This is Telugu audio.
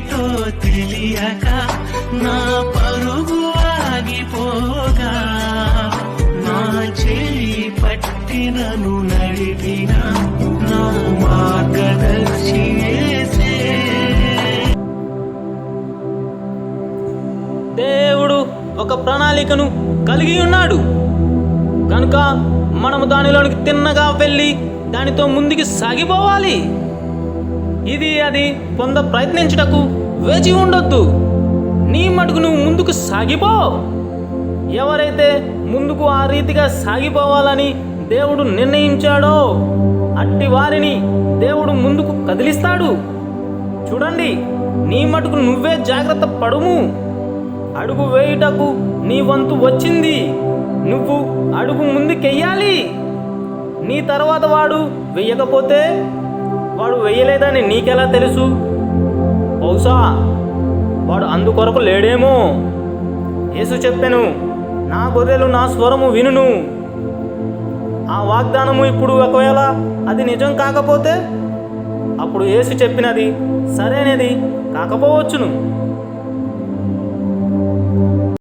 ఏమిటో తెలియక నా పరుగు ఆగిపోగా. నా చెలి పట్టినను నడిపిన నా మార్గదర్శి దేవుడు ఒక ప్రణాళికను కలిగి ఉన్నాడు. కనుక మనము దానిలోనికి తిన్నగా వెళ్ళి దానితో ముందుకు సాగిపోవాలి. ఇది అది పొంద ప్రయత్నించుటకు వేచి ఉండొద్దు. నీ మటుకు నువ్వు ముందుకు సాగిపో. ఎవరైతే ముందుకు ఆ రీతిగా సాగిపోవాలని దేవుడు నిర్ణయించాడో అట్టి వారిని దేవుడు ముందుకు కదిలిస్తాడు. చూడండి నీ మటుకు నువ్వే జాగ్రత్త పడుము. అడుగు వేయుటకు నీ వంతు వచ్చింది. నువ్వు అడుగు ముందుకెయ్యాలి. నీ తర్వాత వాడు వెయ్యకపోతే వాడు వెయ్యలేదని నీకెలా తెలుసు? బహుశా వాడు అందుకొరకు లేడేమో. యేసు చెప్పాను నా గొర్రెలు నా స్వరము వినును. ఆ వాగ్దానము ఇప్పుడు ఒకవేళ అది నిజం కాకపోతే అప్పుడు యేసు చెప్పినది సరైనది కాకపోవచ్చును.